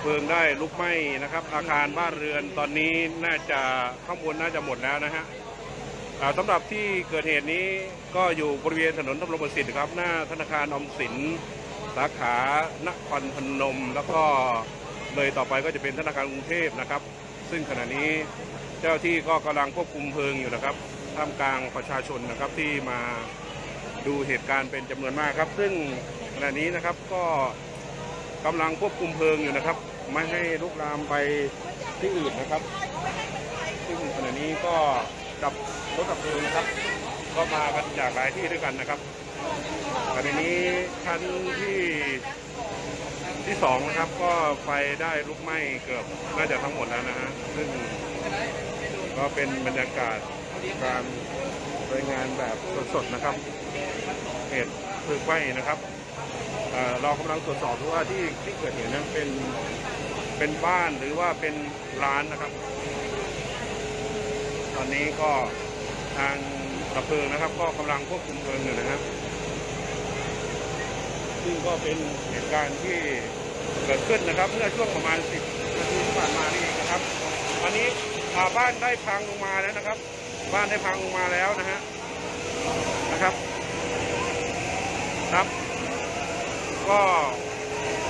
เพลิงได้ลุกไหม้นะครับ อาคารบ้านเรือนตอนนี้น่าจะข้างบนน่าจะหมดแล้วนะฮะสำหรับที่เกิดเหตุนี้ก็อยู่บริเวณถนนตำรวจประสิทธิ์ครับ หน้าธนาคารออมสินสาขานครพนม แล้วก็เลยต่อไปก็จะเป็นธนาคารกรุงเทพนะครับ ซึ่งขณะนี้เจ้าที่ก็กำลังควบคุมเพลิงอยู่นะครับท่ามกลางประชาชนนะครับที่มาดูเหตุการณ์เป็นจำนวนมากครับ ซึ่งขณะนี้นะครับก็ กำลังควบคุมเพลิงอยู่นะครับ ไม่ให้ลุกลามไปที่อื่นนะครับ ซึ่งขณะนี้ก็กับรถดับเพลิงนะครับ ก็มากันจากหลายที่ด้วยกันนะครับขณะนี้ชั้นที่ที่สองนะครับก็ไฟได้ลุกไหม้เกือบน่าจะทั้งหมดแล้วนะฮะซึ่งก็เป็นบรรยากาศการรายงานแบบสดๆนะครับ เหตุเพลิงไหม้นะครับ เรากำลังตรวจสอบดูว่าที่ที่เกิดเหตุนั้นเป็นเป็นบ้านหรือว่าเป็นร้านนะครับ ตอนนี้ก็ทางดับเพลิงนะครับ ก็กำลังควบคุมเพลิงอยู่นะครับ ซึ่งก็เป็นเหตุการณ์ที่เกิดขึ้นนะครับ เมื่อช่วงประมาณ 10นาทีที่ผ่านมานี่เองนะครับตอนนี้อ่าบ้านได้พังลงมาแล้วนะครับ บ้านได้พังลงมาแล้วนะฮะนะครับครับ ก็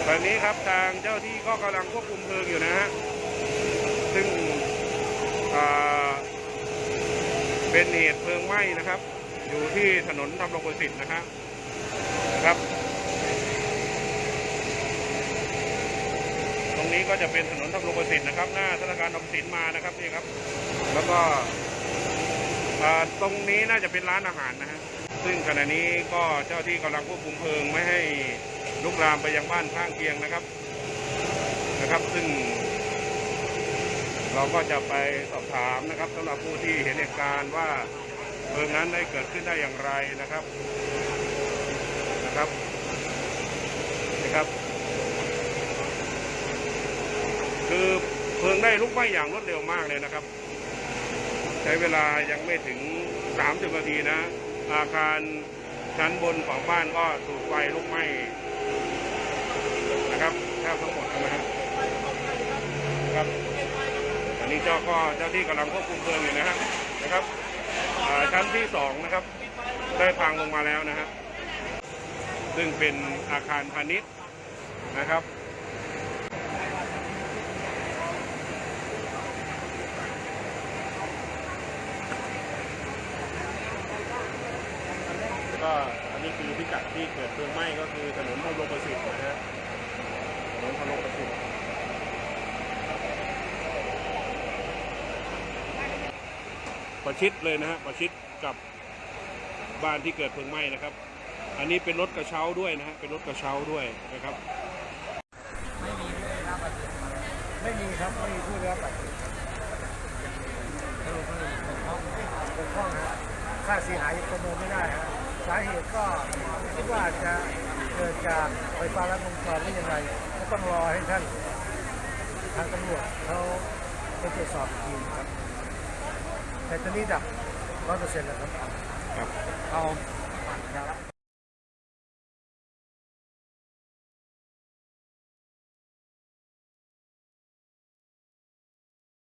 แบบนี้ครับทางเจ้าที่ก็กำลังควบคุมเพลิงอยู่นะฮะ ซึ่งเป็นเหตุเพลิงไหม้นะครับ อยู่ที่ถนนทำรงประสิทธิ์นะครับนะครับ ตรงนี้ก็จะเป็นถนนทำรงประสิทธิ์นะครับ หน้าธนาคารออมสินมานะครับนี่ครับ แล้วก็ตรงนี้น่าจะเป็นร้านอาหารนะฮะซึ่งขณะนี้ก็เจ้าที่กำลังควบคุมเพลิงไม่ให้ ลุกลามไปยังบ้านข้างเคียงนะครับนะครับ ซึ่ง เราก็จะไปสอบถามนะครับสำหรับผู้ที่เห็นเหตุการณ์ว่าเพลิงนั้นได้เกิดขึ้นได้อย่างไรนะครับนะครับนะครับ คือเพลิงได้ลุกไหม้อย่างรวดเร็วมากเลยนะครับ ใช้เวลายังไม่ถึง30นาทีนะ อาคารชั้นบนของบ้านก็ถูกไฟลุกไหม้นะครับแทบทั้งหมดนะครับครับ อันนี้เจ้าก็เจ้าที่กำลังควบคุมเพลิงอยู่นะฮะนะครับชั้นที่สองนะครับ ได้พังลงมาแล้วนะฮะซึ่งเป็นอาคารพาณิชย์นะครับก็อันนี้คือพิกัดที่เกิดเพลิงไหม้ก็คือถนนพะโลประสิทธิ์นะฮะถนนพะโลประสิทธิ์ ประชิดเลยนะฮะประชิดกับบ้านที่เกิดเพลิงไหม้นะครับ อันนี้เป็นรถกระเช้าด้วยนะฮะเป็นรถกระเช้าด้วยนะครับ ไม่มีไม่ได้รับไม่มีผู้ได้รับบาดเจ็บสรุปคือปกป้องปกป้องนะค่าเสียหายประเมินไม่ได้ฮะสาเหตุก็คิดว่าจะเกิดจากไฟฟ้าลัดวงจรหรือยังไงก็ต้องรอให้ท่านทางตำรวจเขาไปตรวจสอบอีกทีนะครับ แต่ตอนนี้ดับร้อยเปอร์เซ็นต์แล้วครับ ครับ เอาครับ